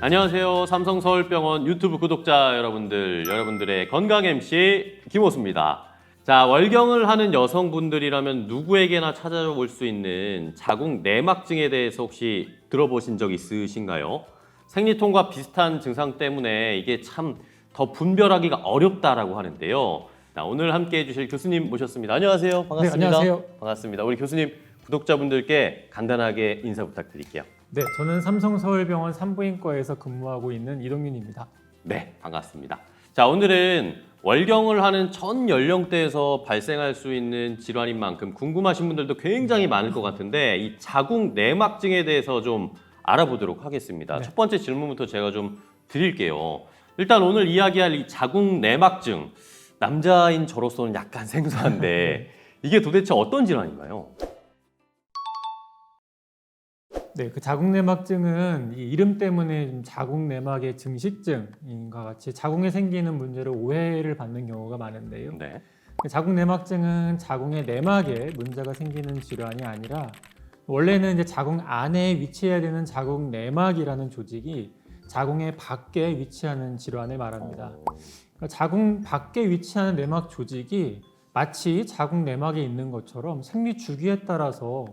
안녕하세요. 삼성서울병원 유튜브 구독자 여러분들, 여러분들의 건강 MC 김호수입니다. 자, 월경을 하는 여성분들이라면 누구에게나 찾아볼 수 있는 자궁 내막증에 대해서 혹시 들어보신 적 있으신가요? 생리통과 비슷한 증상 때문에 이게 참 더 분별하기가 어렵다라고 하는데요. 자, 오늘 함께 해주실 교수님 모셨습니다. 안녕하세요. 반갑습니다. 네, 안녕하세요. 반갑습니다. 우리 교수님 구독자분들께 간단하게 인사 부탁드릴게요. 네, 저는 삼성서울병원 산부인과에서 근무하고 있는 이동윤입니다. 네, 반갑습니다. 자, 오늘은 월경을 하는 전 연령대에서 발생할 수 있는 질환인 만큼 궁금하신 분들도 굉장히 많을 것 같은데 이 자궁 내막증에 대해서 좀 알아보도록 하겠습니다. 네. 첫 번째 질문부터 제가 좀 드릴게요. 일단 오늘 이야기할 이 자궁 내막증 남자인 저로서는 약간 생소한데 이게 도대체 어떤 질환인가요? 네, 그 자궁내막증은 이 이름 때문에 좀 자궁내막의 증식증인과 같이 자궁에 생기는 문제로 오해를 받는 경우가 많은데요. 네. 자궁내막증은 자궁의 내막에 문제가 생기는 질환이 아니라 원래는 이제 자궁 안에 위치해야 되는 자궁 내막이라는 조직이 자궁의 밖에 위치하는 질환을 말합니다. 그러니까 자궁 밖에 위치하는 내막 조직이 마치 자궁 내막에 있는 것처럼 생리 주기에 따라서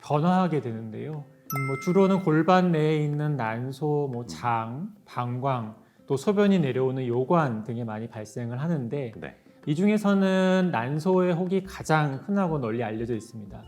변화하게 되는데요. 음, 뭐 주로는 골반 내에 있는 난소, 뭐 장, 방광, 또 소변이 내려오는 요관 등에 많이 발생을 하는데 네. 이 중에서는 난소의 혹이 가장 흔하고 널리 알려져 있습니다.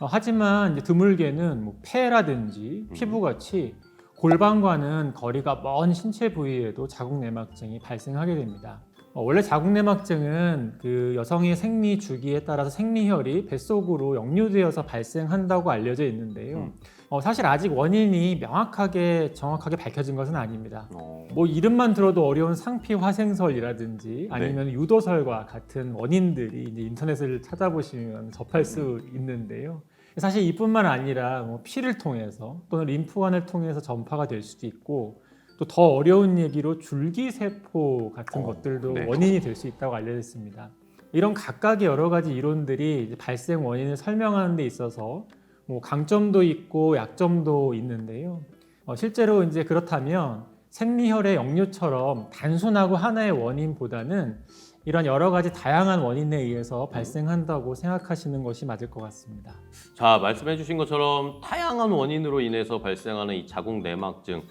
어, 하지만 드물게는 뭐 폐라든지 피부 같이 골반과는 거리가 먼 신체 부위에도 자궁내막증이 발생하게 됩니다. 어, 원래 자궁내막증은 그 여성의 생리 주기에 따라서 생리혈이 뱃속으로 역류되어서 발생한다고 알려져 있는데요. 음. 어, 사실 아직 원인이 명확하게 정확하게 밝혀진 것은 아닙니다. 어, 뭐 이름만 들어도 어려운 상피 화생설이라든지 아니면 유도설과 같은 원인들이 이제 인터넷을 찾아보시면 접할 수 있는데요. 사실 이뿐만 아니라 뭐 피를 통해서 또는 림프관을 통해서 전파가 될 수도 있고 또 더 어려운 얘기로 줄기세포 같은 어, 것들도 네. 원인이 될 수 있다고 알려져 있습니다. 이런 각각의 여러 가지 이론들이 발생 원인을 설명하는 데 있어서 뭐 강점도 있고 약점도 있는데요. 어, 실제로 이제 그렇다면 생리혈의 역류처럼 단순하고 하나의 원인보다는 이런 여러 가지 다양한 원인에 의해서 발생한다고 생각하시는 것이 맞을 것 같습니다. 자, 말씀해 주신 것처럼 다양한 원인으로 인해서 발생하는 이 자궁 내막증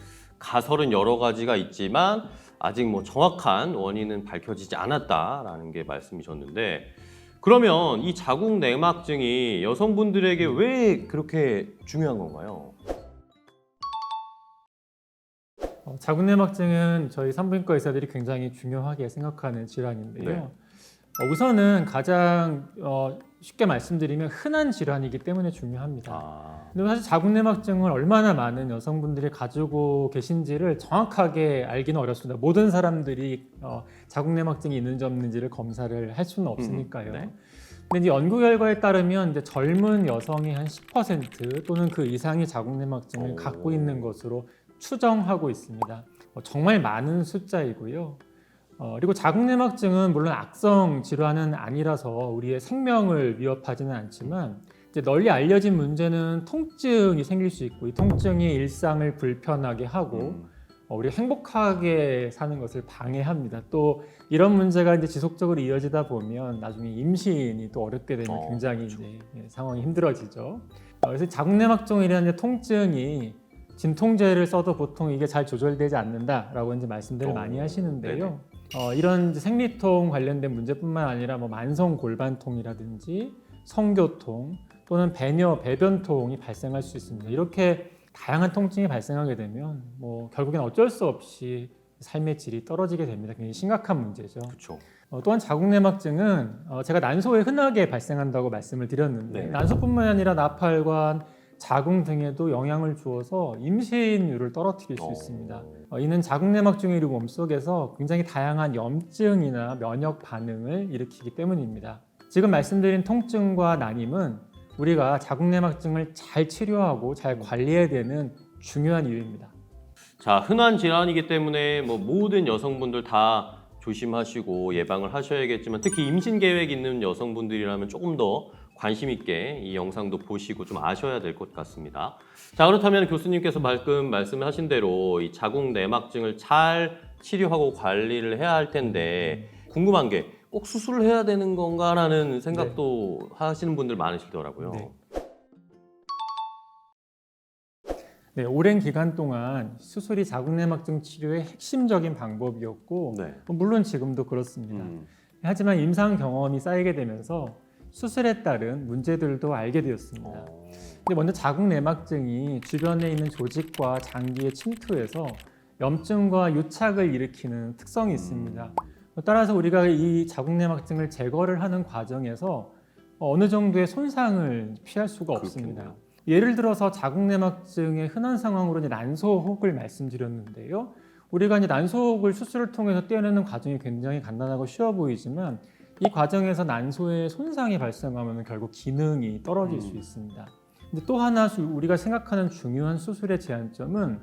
가설은 여러 가지가 있지만 아직 뭐 정확한 원인은 밝혀지지 않았다라는 게 말씀이셨는데 그러면 이 자궁 내막증이 여성분들에게 왜 그렇게 중요한 건가요? 어, 자궁내막증은 저희 산부인과 의사들이 굉장히 중요하게 생각하는 질환인데요. 네. 어, 우선은 가장 어, 쉽게 말씀드리면 흔한 질환이기 때문에 중요합니다. 아, 근데 사실 자궁내막증을 얼마나 많은 여성분들이 가지고 계신지를 정확하게 알기는 어렵습니다. 모든 사람들이 어, 자궁내막증이 있는지 없는지를 검사를 할 수는 없으니까요. 네. 근데 연구 결과에 따르면 이제 젊은 여성이 한10% 또는 그 이상의 자궁내막증을 오. 갖고 있는 것으로 추정하고 있습니다. 어, 정말 많은 숫자이고요. 어, 그리고 자궁내막증은 물론 악성 질환은 아니라서 우리의 생명을 위협하지는 않지만 이제 널리 알려진 문제는 통증이 생길 수 있고 이 통증이 일상을 불편하게 하고 음, 어, 우리 행복하게 사는 것을 방해합니다. 또 이런 문제가 이제 지속적으로 이어지다 보면 나중에 임신이 또 어렵게 되면 어, 굉장히 그렇죠. 이제 예, 상황이 힘들어지죠. 어, 그래서 자궁내막증이라는 통증이 진통제를 써도 보통 이게 잘 조절되지 않는다라고 이제 말씀들을 어, 많이 하시는데요. 어, 이런 생리통 관련된 문제뿐만 아니라 뭐 만성 골반통이라든지 성교통 또는 배뇨 배변통이 발생할 수 있습니다. 이렇게 다양한 통증이 발생하게 되면 뭐 결국엔 어쩔 수 없이 삶의 질이 떨어지게 됩니다. 굉장히 심각한 문제죠. 그렇죠. 어, 또한 자궁내막증은 어, 제가 난소에 흔하게 발생한다고 말씀을 드렸는데 네. 난소뿐만 아니라 나팔관, 자궁 등에도 영향을 주어서 임신율을 떨어뜨릴 수 어. 있습니다. 어, 이는 자궁내막증이 우리 몸속에서 굉장히 다양한 염증이나 면역 반응을 일으키기 때문입니다. 지금 말씀드린 통증과 난임은 우리가 자궁내막증을 잘 치료하고 잘 관리해야 되는 중요한 이유입니다. 자, 흔한 질환이기 때문에 뭐 모든 여성분들 다 조심하시고 예방을 하셔야겠지만 특히 임신 계획 있는 여성분들이라면 조금 더 관심 있게 이 영상도 보시고 좀 아셔야 될 것 같습니다. 자 그렇다면 교수님께서 방금 말씀하신 대로 이 자궁 내막증을 잘 치료하고 관리를 해야 할 텐데 궁금한 게 꼭 수술을 해야 되는 건가라는 생각도 하시는 분들 많으시더라고요. 네. 네, 오랜 기간 동안 수술이 자궁내막증 치료의 핵심적인 방법이었고 네. 물론 지금도 그렇습니다. 음, 하지만 임상 경험이 쌓이게 되면서 수술에 따른 문제들도 알게 되었습니다. 어, 근데 먼저 자궁 내막증이 주변에 있는 조직과 장기에 침투해서 염증과 유착을 일으키는 특성이 있습니다. 따라서 우리가 이 자궁 내막증을 제거를 하는 과정에서 어느 정도의 손상을 피할 수가 없습니다. 예를 들어서 자궁내막증의 흔한 상황으로 난소혹을 말씀드렸는데요. 우리가 이제 난소혹을 수술을 통해서 떼어내는 과정이 굉장히 간단하고 쉬워 보이지만 이 과정에서 난소에 손상이 발생하면 결국 기능이 떨어질 수 음. 있습니다. 근데 또 하나 수- 우리가 생각하는 중요한 수술의 제한점은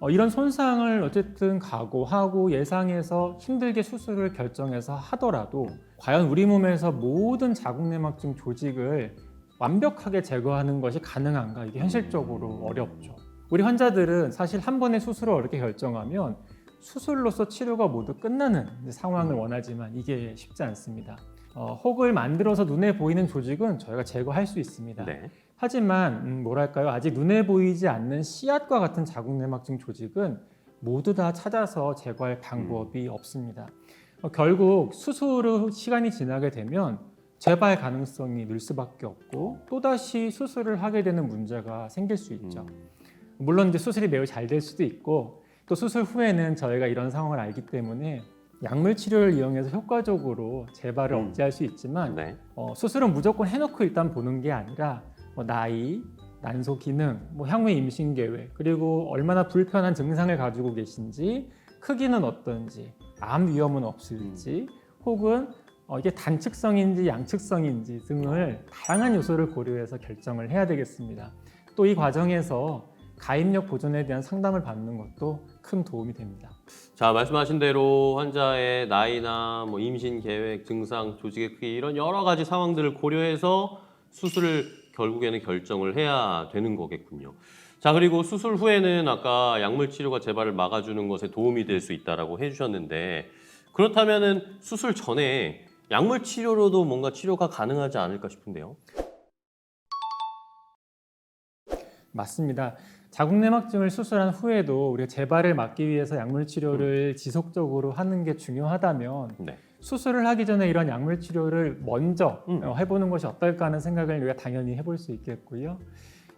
어, 이런 손상을 어쨌든 각오하고 예상해서 힘들게 수술을 결정해서 하더라도 과연 우리 몸에서 모든 자궁내막증 조직을 완벽하게 제거하는 것이 가능한가 이게 현실적으로 어렵죠. 우리 환자들은 사실 한 번의 수술을 어렵게 결정하면 수술로서 치료가 모두 끝나는 상황을 원하지만 이게 쉽지 않습니다. 어, 혹을 만들어서 눈에 보이는 조직은 저희가 제거할 수 있습니다. 네. 하지만 음, 뭐랄까요 아직 눈에 보이지 않는 씨앗과 같은 자궁내막증 조직은 모두 다 찾아서 제거할 방법이 없습니다. 어, 결국 수술 후 시간이 지나게 되면 재발 가능성이 늘 수밖에 없고 또다시 수술을 하게 되는 문제가 생길 수 있죠. 음, 물론 이제 수술이 매우 잘 될 수도 있고 또 수술 후에는 저희가 이런 상황을 알기 때문에 약물 치료를 이용해서 효과적으로 재발을 음. 억제할 수 있지만 네. 어, 수술은 무조건 해놓고 일단 보는 게 아니라 뭐 나이, 난소 기능, 뭐 향후 임신 계획, 그리고 얼마나 불편한 증상을 가지고 계신지, 크기는 어떤지, 암 위험은 없을지, 혹은 어, 이게 단측성인지 양측성인지 등을 다양한 요소를 고려해서 결정을 해야 되겠습니다. 또 이 과정에서 가입력 보존에 대한 상담을 받는 것도 큰 도움이 됩니다. 자 말씀하신 대로 환자의 나이나 뭐 임신 계획, 증상, 조직의 크기 이런 여러 가지 상황들을 고려해서 수술을 결국에는 결정을 해야 되는 거겠군요. 자 그리고 수술 후에는 아까 약물 치료가 재발을 막아주는 것에 도움이 될 수 있다라고 해주셨는데 그렇다면은 수술 전에 약물 치료로도 뭔가 치료가 가능하지 않을까 싶은데요. 맞습니다. 자궁내막증을 수술한 후에도 우리가 재발을 막기 위해서 약물 치료를 지속적으로 하는 게 중요하다면 네. 수술을 하기 전에 이런 약물 치료를 먼저 음. 어, 해보는 것이 어떨까 하는 생각을 우리가 당연히 해볼 수 있겠고요.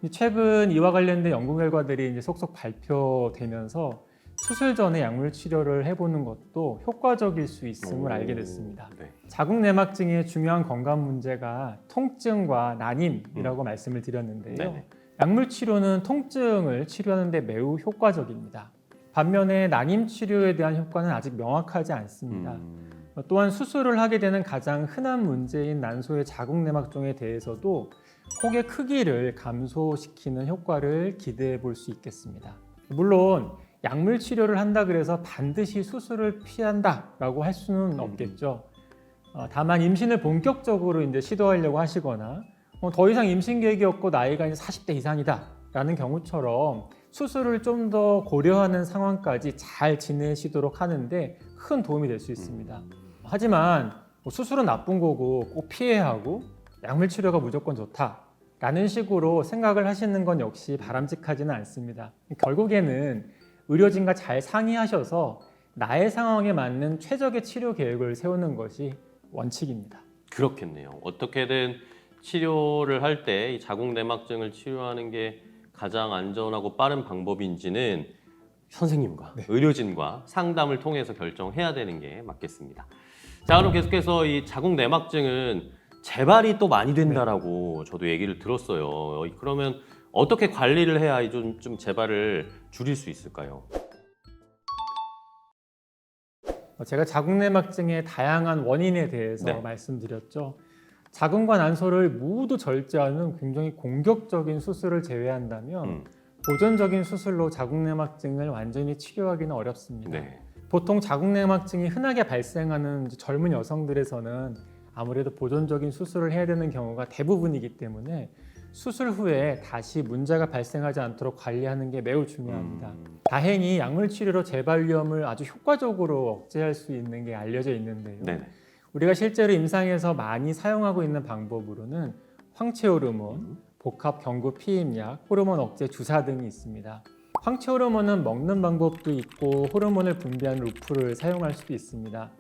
이 최근 이와 관련된 연구 결과들이 이제 속속 발표되면서 수술 전에 약물 치료를 해보는 것도 효과적일 수 있음을 오, 알게 됐습니다. 네. 자궁내막증의 중요한 건강 문제가 통증과 난임이라고 말씀을 드렸는데요. 음. 네네. 약물 치료는 통증을 치료하는 데 매우 효과적입니다. 반면에 난임 치료에 대한 효과는 아직 명확하지 않습니다. 음, 또한 수술을 하게 되는 가장 흔한 문제인 난소의 자궁내막증에 대해서도 혹의 크기를 감소시키는 효과를 기대해 볼 수 있겠습니다. 물론 약물 치료를 한다 그래서 반드시 수술을 피한다라고 할 수는 없겠죠. 어, 다만 임신을 본격적으로 이제 시도하려고 하시거나 어, 더 이상 임신 계획이 없고 나이가 이제 40대 이상이다 라는 경우처럼 수술을 좀 더 고려하는 상황까지 잘 지내시도록 하는데 큰 도움이 될 수 있습니다. 하지만 뭐 수술은 나쁜 거고 꼭 피해야 하고 약물 치료가 무조건 좋다 라는 식으로 생각을 하시는 건 역시 바람직하지는 않습니다. 결국에는 의료진과 잘 상의하셔서 나의 상황에 맞는 최적의 치료 계획을 세우는 것이 원칙입니다. 그렇겠네요. 어떻게든 치료를 할 때 이 자궁 내막증을 치료하는 게 가장 안전하고 빠른 방법인지는 선생님과 의료진과 상담을 통해서 결정해야 되는 게 맞겠습니다. 자, 그럼 계속해서 이 자궁 내막증은 재발이 또 많이 된다라고 저도 얘기를 들었어요. 그러면 어떻게 관리를 해야 좀, 좀 재발을 줄일 수 있을까요? 어, 제가 자궁내막증의 다양한 원인에 대해서 네. 말씀드렸죠. 자궁과 난소를 모두 절제하는 굉장히 공격적인 수술을 제외한다면 음, 보존적인 수술로 자궁내막증을 완전히 치료하기는 어렵습니다. 네. 보통 자궁내막증이 흔하게 발생하는 젊은 여성들에서는 아무래도 보존적인 수술을 해야 되는 경우가 대부분이기 때문에 수술 후에 다시 문제가 발생하지 않도록 관리하는 게 매우 중요합니다. 음, 다행히 약물 치료로 재발 위험을 아주 효과적으로 억제할 수 있는 게 알려져 있는데요. 네네. 우리가 실제로 임상에서 많이 사용하고 있는 방법으로는 황체 호르몬, 복합 경구 피임약, 호르몬 억제 주사 등이 있습니다. 황체 호르몬은 먹는 방법도 있고 호르몬을 분비하는 루프를 사용할 수도 있습니다.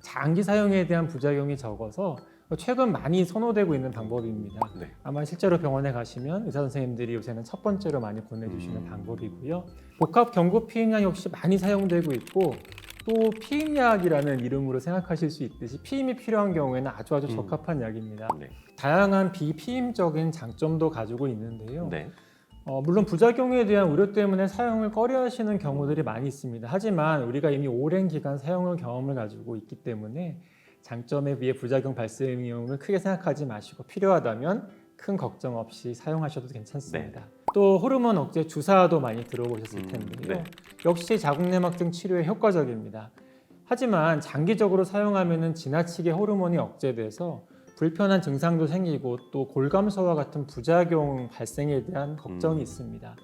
장기 사용에 대한 부작용이 적어서 최근 많이 선호되고 있는 방법입니다. 네. 아마 실제로 병원에 가시면 의사 선생님들이 요새는 첫 번째로 많이 보내주시는 음. 방법이고요. 복합 경구 피임약 역시 많이 사용되고 있고 또 피임약이라는 이름으로 생각하실 수 있듯이 피임이 필요한 경우에는 아주 아주 음. 적합한 약입니다. 네. 다양한 비피임적인 장점도 가지고 있는데요. 네. 어, 물론 부작용에 대한 우려 때문에 사용을 꺼려하시는 경우들이 많이 있습니다. 하지만 우리가 이미 오랜 기간 사용을 경험을 가지고 있기 때문에 장점에 비해 부작용 발생 위험을 크게 생각하지 마시고 필요하다면 큰 걱정 없이 사용하셔도 괜찮습니다. 또 호르몬 억제 주사도 많이 들어보셨을 음, 텐데요. 네. 역시 자궁내막증 치료에 효과적입니다. 하지만 장기적으로 사용하면 지나치게 호르몬이 억제돼서 불편한 증상도 생기고 또 골감소와 같은 부작용 발생에 대한 걱정이 음. 있습니다.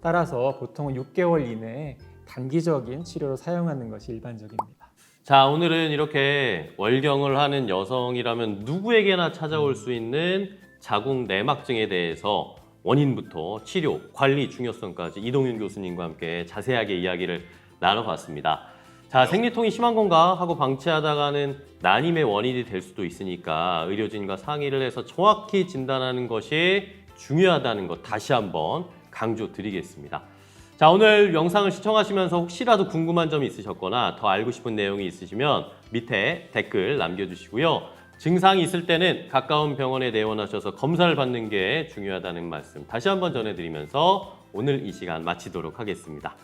따라서 보통은 6개월 이내에 단기적인 치료로 사용하는 것이 일반적입니다. 자, 오늘은 이렇게 월경을 하는 여성이라면 누구에게나 찾아올 수 있는 자궁 내막증에 대해서 원인부터 치료, 관리 중요성까지 이동윤 교수님과 함께 자세하게 이야기를 나눠봤습니다. 자, 생리통이 심한 건가 하고 방치하다가는 난임의 원인이 될 수도 있으니까 의료진과 상의를 해서 정확히 진단하는 것이 중요하다는 것 다시 한번 강조드리겠습니다. 자, 오늘 영상을 시청하시면서 혹시라도 궁금한 점이 있으셨거나 더 알고 싶은 내용이 있으시면 밑에 댓글 남겨주시고요. 증상이 있을 때는 가까운 병원에 내원하셔서 검사를 받는 게 중요하다는 말씀 다시 한번 전해드리면서 오늘 이 시간 마치도록 하겠습니다.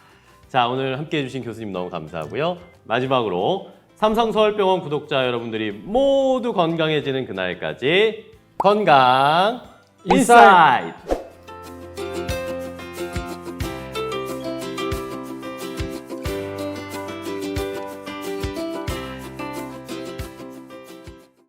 자, 오늘 함께 해주신 교수님 너무 감사하고요. 마지막으로 삼성서울병원 구독자 여러분들이 모두 건강해지는 그날까지 건강 인사이트!